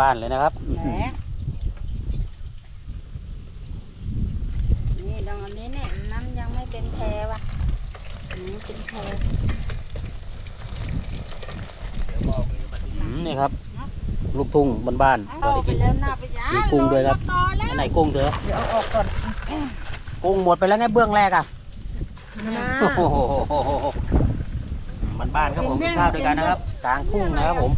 บ้านๆเลยนะครับ แหมนี่ดองอันนี้เนี่ยน้ำยังไม่เป็นแพรว่ะอันนี้เป็นแพรอืมนี่ครับ ลูกทุ่งบ้านๆพอเอาได้ไปกิน แล้วหน้าไปยามีกุ้งด้วยครับต่อแล้วอันไหนกุ้งเถอะเดี๋ยวเอาออกก่อนกุ้งหมดไปแล้วไงเบื้องแรกอะนะโอ้โหบ้านๆครับผมกินข้าวด้วยกันนะครับกลางทุ่งนะครับผม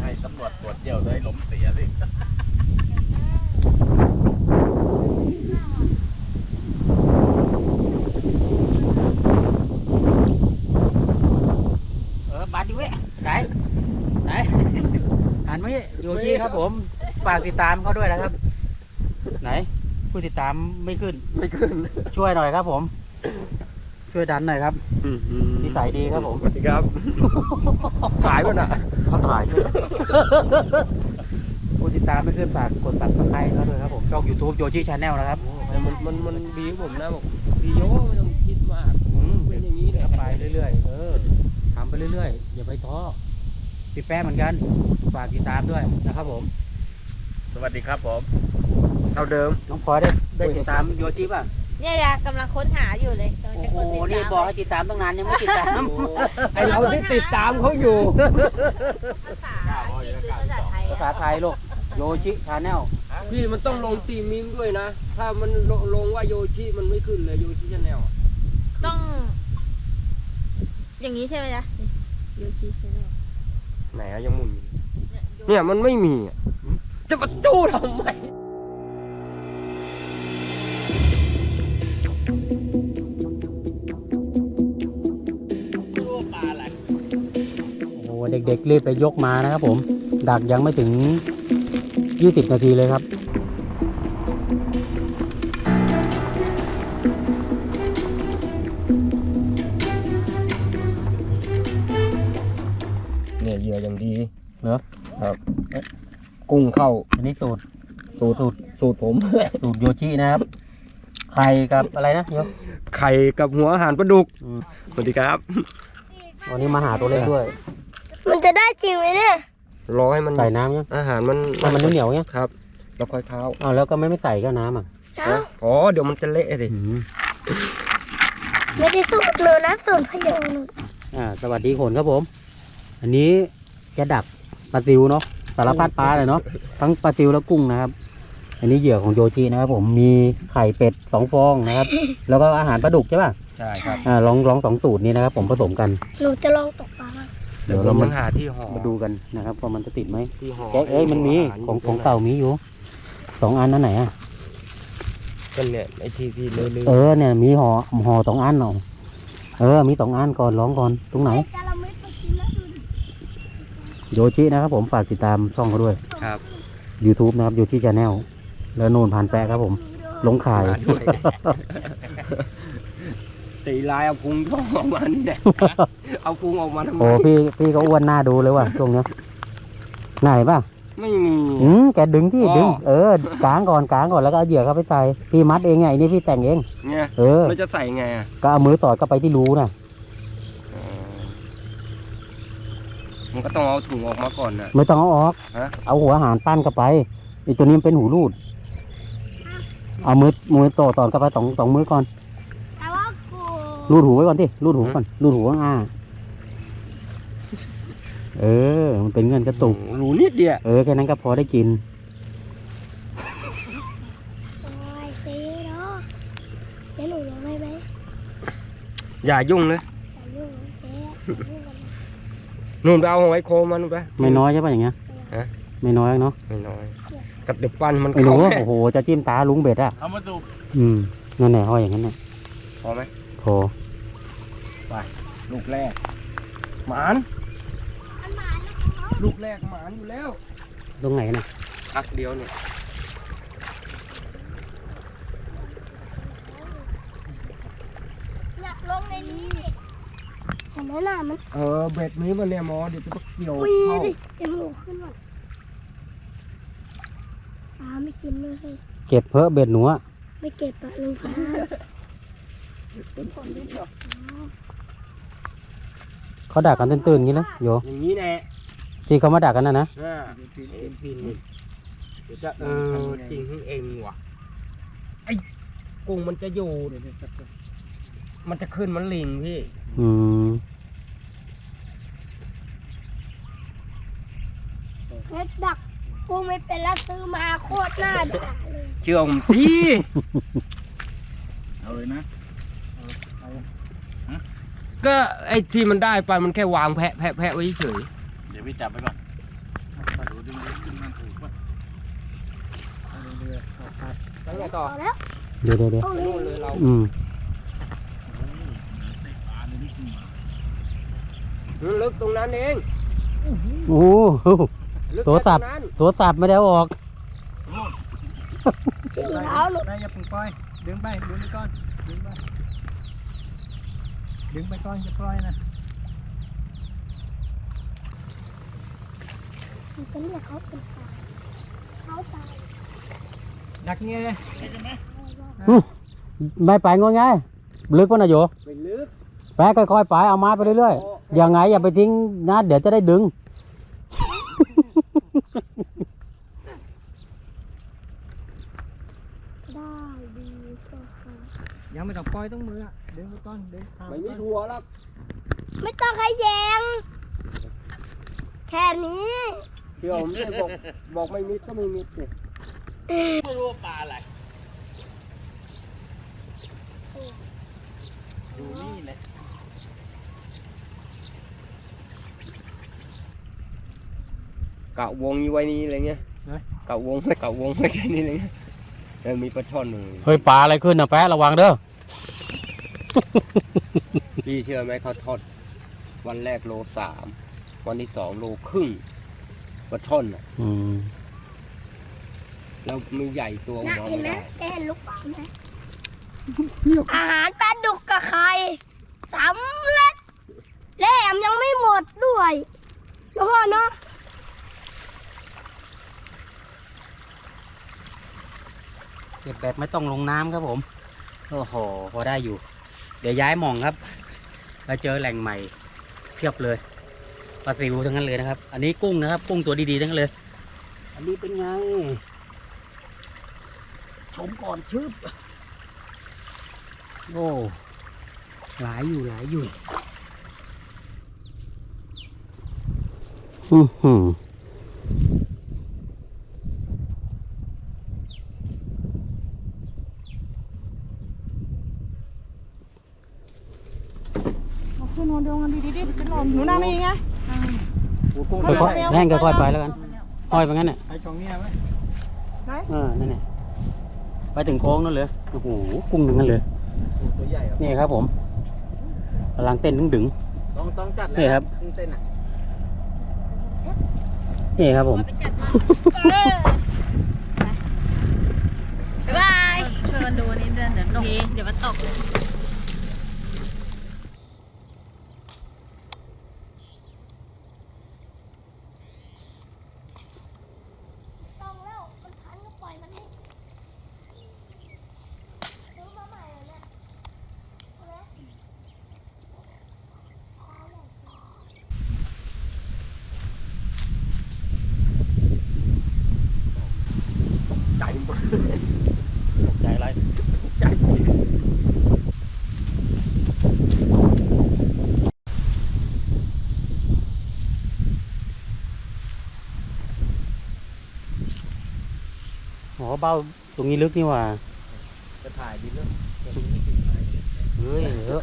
ให้ตำรวจตรวจเดี่ยวเลยหลมเสียสิ เออบาดดิเว้ยไหนไหนหันมาอยู่ที่ครับผมฝากติดตามเขาด้วยนะครับ ไหน ผู้ติดตามไม่ขึ้น ไม่ขึ้นช่วยหน่อยครับผม ช่วยดันหน่อยครับ นิสัยดีครับผม สวัสดีครับ ขายป่ะน่ะ เขาถ่ายผู้ติดตามไม่ขึ้นฝากกดตัดสไครต์เขาด้วยครับผมช่อง YouTube โยชิชาแนลนะครับมันมันมันดีกับผมนะบอกดีโยไม่ต้องคิดมากอืมเป็นอย่างนี้เลยไปเรื่อยๆ เออทำไปเรื่อยๆ อย่าไปท้อพี่แป้เหมือนกัน ฝากติดตามด้วยนะครับผม สวัสดีครับผมเอาเดิม น้องพลอยได้ได้ติดตามโยชิป่ะ เนี่ยยากำลังค้นหาอยู่เลยกำลังโอ้จะโหกดติดนี่ตามบอกให้ติดตามตั้งนานยังไม่ติดตาม ไอเราที่ติดตามเขาอยู่ ภาษาอังกฤษหรือภาษาไทยภาษาไทยลูกโยชิชาแนลพี่มันต้องลงตีมิมด้วยนะ ถ้ามันลงลงว่าโยชิมันไม่ขึ้นเลยโยชิชาแนลต้อง อย่างนี้ใช่ไหมจ๊ะยูชีชแนลไหนอะยังหมุนอยู่เนี่ยมันไม่มีอะ จะมาจู้ทำไมโอ้โหเด็กๆรีบไปยกมานะครับผม ดักยังไม่ถึง 20 นาทีเลยครับ งเข้าอันนี้สูตร สูตรสูตรสูตรผม สูตรโยชินะครับ ไข่กับอะไรนะโยไข่กับหัวอาหารปลาดุกอืมสวัสดีครับ วันนี้มาหาตัวเล็กด้วย มันจะได้จริงไหมเนี่ย รอให้มันใส่น้ำยังอาหารมันให้มันเหนียวๆยังครับแล้วค่อยเท้าอ้าวแล้วก็ไม่ไม่ใส่ก็น้ำอะเอ้าอ๋อเดี๋ยวมันจะเละสิอืมไม่ได้สูตรหนูนะสูตรพะโยหนูอ่า สวัสดีคนครับผม อันนี้แกดักปลาซิวเนาะ สารพัดปลาเลยเนาะทั้งปลาซิวและกุ้งนะครับ อันนี้เหยื่อของโยชินะครับ ผมมีไข่เป็ดสองฟองนะครับ แล้วก็อาหารปลาดุกใช่ป่ะใช่ครับอ่าลองลองสองสูตรนี้นะครับ ผมผสมกัน หนูจะลองตกปลาบ้างเดี๋เดี๋ยยววเราเรามามาหาที่ห่อมาดูกันนะครับว่ามันจะติดไหมที่ห่อแกะเอ้ยมันมีของของเก่ามีอยู่สองอันนั่นไหนอะกันเนี่ยไอ้ที่ที่เลื่อยเออเนี่ยมีห่อห่อสองอันเนาะเออมีสองอันก่อนร้องก่อนตรงไหนจะเราไม่ไปกินแล้วดูดิ โยชินะครับผมฝากติดตามช่องเขาด้วยๆครับ YouTube นะครับโยชิชาแนลแล้วโนนผ่านแปะครับผม ลงขาย มาด้วย ตีลายเอาพุงย่อออกมานี่แหละ เอาพุงออกมาทำไมโอ้พี่พี่ก็อ้วนหน้าดูเลยว่ะช่วงเนี้ยไหนป่ะไม่มี อืมแกดึงที่อ๋อ ดึง เออกางก่อนกางก่อนแล้วก็เอาเหยื่อเข้าไปใส่พี่มัดเองไงนี่พี่แต่งเอง เนี่ย เออ มันจะใส่ไงอะก็เอามือตอดเข้าไปที่รูนะ อ๋อ มันก็ต้องเอาถุงออกมาก่อนนะ ไม่ต้องเอาออก ฮะ เอาหัวอาหารปั้นเข้าไปไอตัวนี้มันเป็นหูรูด เอามือมือต่อตอดเข้าไปสองสองมือก่อน แต่ว่ากูรูดหูไว้ก่อนที่รูดหูก่อนรูดหูข้างอ่าเออ มันเป็นเงินกระตุกรูนิดเดียวเออแค่นั้นก็พอได้กิน โอ้ยซีเนาะเจ๊หนูลองได้ไหมอย่ายุ่งเลย อย่ายุ่งนะเจ๊อย่ายุ่งกั นนะนู่นไปเอาของไอ้โคมันนู่นไปไม่น้อยใช่ป่ะอย่างเงี้ยฮะไม่น้อยเนาะไม่น้อยกับเด็กปั้นมันไอ้หนูเข้าแค่โอ้โหจะจิ้มตาลุงเบ็ดอะเอามาดูอืมนั่นแหละห้อยอย่างนั้นน่ะพอไหมพอลูกแรกหมานอันหมานะลูกแรกหมานอยู่แล้วตรงไหนน่ะพักเดียวเนี่ยอยากลงในนี้ ดิเห็นไหมน่ะมันเออเบ็ดนี้มันเนี่ยหมอเดี๋ยวจะเกี่ยววีเข้าดิจมูกขึ้นหมดปลาไม่กินเลย เก็บเพอะเบ็ดหนูอะไม่เก็บปลาลุงพาเเขาดักกันตื่นๆอย่างนี้นะโยอย่างนี้แน่ที่เขามาดักกันนะนะอ่าเอ็นพินนี่เดี๋ยวจะเออจริงของเองว่ะไอ้กุ้งมันจะอยู่ มันจะขึ้นมันลิงพี่ อืม เพชรดักกูไม่เป็นแล้วซื้อมาโคตรน่าด่าเลยเชื่อผมพี่เอาเลยนะก็ไอ้ที่มันได้ไปมันแค่วางแพะแพะแพะไว้เฉยเดี๋ยวพี่จับไปก่อนมาดูดึงดึงขึ้นมาถูกป่ะแล้วไงต่อเอาแล้วเดี๋ยวเดี๋ยวเดี๋ยวเอาเลนู่นยเลยเราอืมเตะปลาเลยนี่คือลึกตรงนั้นเองโอ้โห ลึกโทรศัพท์แค่งนั้นโทรศัพท์ไม่ได้เอาออกจริงเท้าหลุดนายอย่าปล่อยปล่อยดึงไปดึงไปก่อนดึงไปดึงไปก่อนจะปล่อยนะมันเป็นเรียกเขาเป็นตายเขาตายดักเงี้ยเลยไม่ไปงอยง่ายลึกป่ะนะโยไปลึกไปค่อยๆไปเอาไม้ไปเรื่อยๆยังไงอย่าไปทิ้งนะ เดี๋ยวจะได้ดึง ได้ดีก็ค่ะ ยัง ไม่ต้องปล่อยต้องมืออะดึงไปก่อนดึงไม่มีทัวร์แล้วไม่ต้องให้แยงแค่นี้เชื่อผมเลยบอกบอกไม่มิดก็ไม่มิดเลยไม่รู้ว่าปลาอะไรดูนี่แหละเกะวงนี้ไว้นี้อะไรเงี้ยเกะวงไม่เกะวงไว้แค่นี้เลยเงี้ยแล้วมีปลาช่อนหนึ่งเฮ้ยปลาอะไรขึ้นนะแป๊ะระวังเด้อ พี่เชื่อไหมเขาทอด วันแรกโลสามวันที่สองโลครึ่งปลาช่อนอะอืมแล้วมีใหญ่ตัวนะมองเห็นไม่ไหมได้แกเห็นลูกปลาไหมอาหารปลาดุกกับไข่สำเร็จและแถมยังไม่หมดด้วยแล้วพ่อเนาะเก็บแบบไม่ต้องลงน้ำครับผม โอ้โห พอได้อยู่ เดี๋ยวย้ายหม่องครับไปเจอแหล่งใหม่เพียบเลยปลาซิวทั้งนั้นเลยนะครับ อันนี้กุ้งนะครับ กุ้งตัวดีๆทั้งนั้นเลย อันนี้เป็นไง ชมก่อนชืบโอ้หลายอยู่หลายอยู่ อือหือ ขึ้นนอนดวงกันดี ดีดิขึ้นนอนหนูนั่งนี่ไงค่อยๆแห้งค่อยๆไปแล้วกันห้อยไปงั้นเนี่ยไอ้ช่องเนี้ยไหมเออนั่นเนี่ยไปถึงโค้งนั่นเลยโอ้โหกุ้งทั้งนั้นเลยตัวใหญ่นี่ครับผมกำลังเต้นดึงดึงต้องต้องจัดแล้วนี่ครับเต้นอะๆนี่ครับผมไปจัดมาบ๊ายบายช่วยกันดูนี่เดี๋ยวเดี๋ยวตกเดี๋ยวมันตก ต้องแล้ว มันคันก็ปล่อยมันให้ซื้อมาใหม่เหรอเนี่ยใช่ไหม ใจหมดใจไรใจหมดอ๋อเบ้าตรงนี้ลึกนี่หว่าจะถ่ายดีเนอะเฮ้ยเยอะ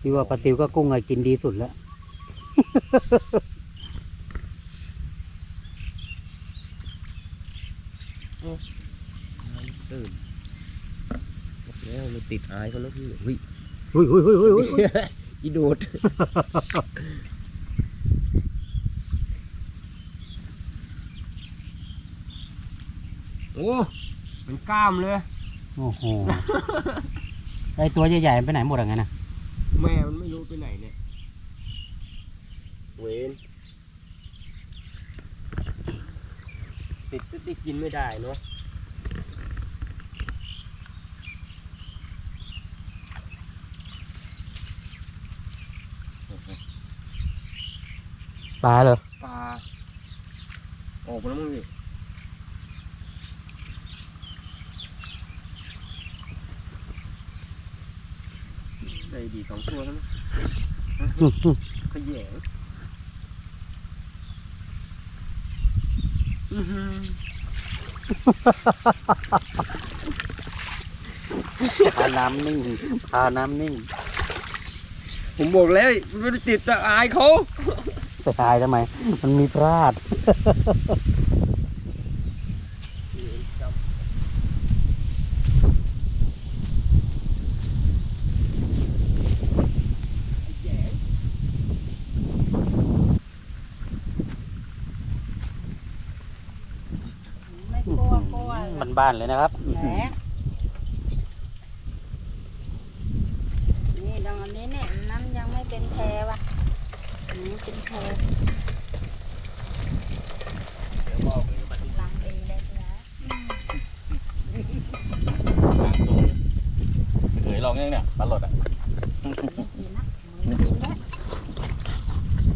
พี่ว่าปลาติวก็กุ้งไงกินดีสุดแล้ว ตื่นแล้วเราติดอายเขาแล้วพี่เฮ้ยอุ้ยอุ้ยอุ้ยอุ้ยอุ้ยอีโดดโอ้เป็นกล้ามเลย โอ้โห ไอตัวใหญ่ๆมันไปไหนหมดอะงั้นนะแม่มันไม่รู้ไปไหนเนี่ย เวนติดติดได้กินไม่ได้เนาะปลาเหรอปลาออกมาแล้วมึงดิได้ดีสองตัวแล้วนะขยง อื้อหือปลาน้ำนิ่งปลาน้ำนิ่ง ผมบอกแล้วมันไม่ได้ติดตะอายเขาจะตายทำไม มันมีพลาด ไม่กลัวกลัว มัน บ้านๆเลยนะครับแหมนี่ตรงอันนี้เนี่ยน้ำยังไม่เป็นแพรว่ะอันนี้เป็นแพรหลังดีเลยนะเคยลองยังเนี่ยปลาหลดอะไม่กินนะมึงกินได้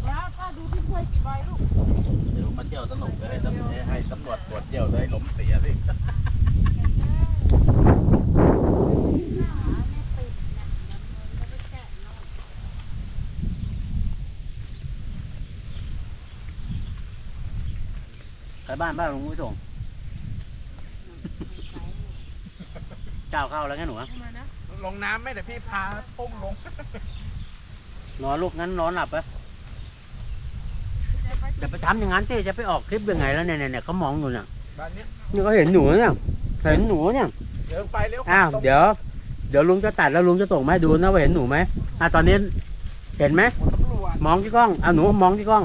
แล้วถ้าดูที่ถ้วยกี่ใบลูกเดี๋ยวมาเที่ยวสนุกเลยให้ตำให้ตำรวจตรวจเที่ยวเลยล้มเสียสิ ใคร บ้านบ้านลุงผู้ชมเจ้าเข้าแล้วไงหนูอะทำไมนะลงน้ำไหมเดี๋ยวพี่พาปุ้งลง นอนลูกงั้นนอนหลับปะจะไปทำอย่างนั้นที่จะไปออกคลิปยังไงแล้วเนี่ยเนี่ยเนี่ยเขามองอยู่เนี่ยบ้านเนี้ยนี่ก็เห็นหนูเนี่ยเห็นหนูเนี่ยเดี๋ยวไปเร็วอ้าวเดี๋ยว เดี๋ยวลุงจะตัดแล้วลุงจะส่งมาให้ดูนะว่าเห็นหนูไหมอะตอนนี้เห็นไหมตำรวจมองที่กล้องอะหนูมองที่กล้อง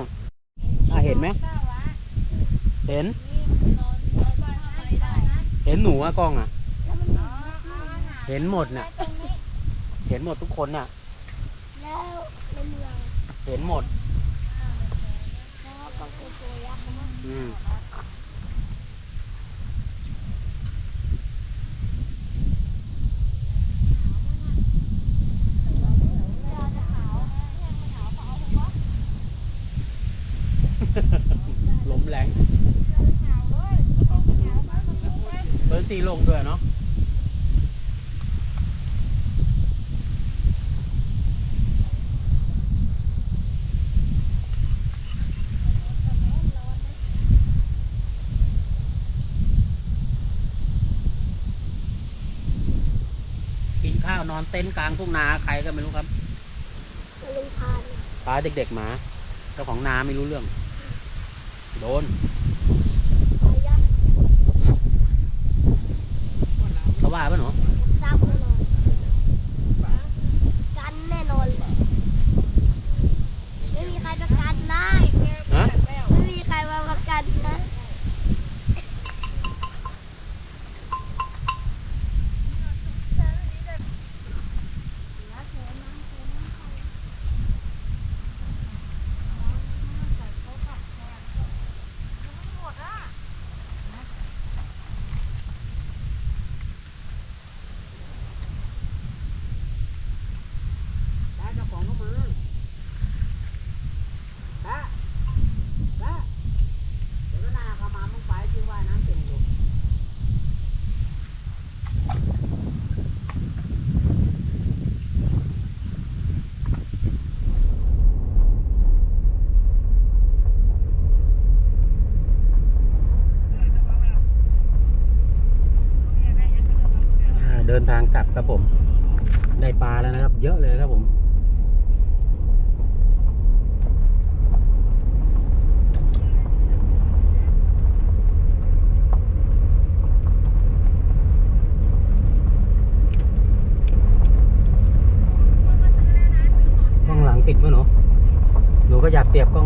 อะเห็นไหม เห็น เห็นหนูอะกล้องอะเห็นหมดน่ะ เห็นหมดทุกคนน่ะ แล้วในเมืองเห็นหมด แล้วก็คือตัวยักษ์นะอืม ลมแรงเบอร์สี่ลงด้วยเนาะ กิ นข้าวนอนเต็นท์กลางทุ่งนาใครก็ไม่รู้ครับมาลุงพานปลาเด็กๆหมาเจ้าของนาไม่รู้เรื่อง โดนตัวยักษ์เขาว่าปะหนู ทราบแน่นอนกันแน่นอนเลยไม่มีใครประกันได้ ฮะ ไม่มีใครมาประกันนะ ได้เจ้าของก็มาปะปะเดี๋ยวก็นาเขามามึงไปที่ว่าน้ำเต็มอยู่อ่าเดินทาง กลับครับผม ได้ปลาแล้วนะครับ เยอะเลยครับผมกล้องหลังติดปะหนูหนูก็อยากเสียบกล้อง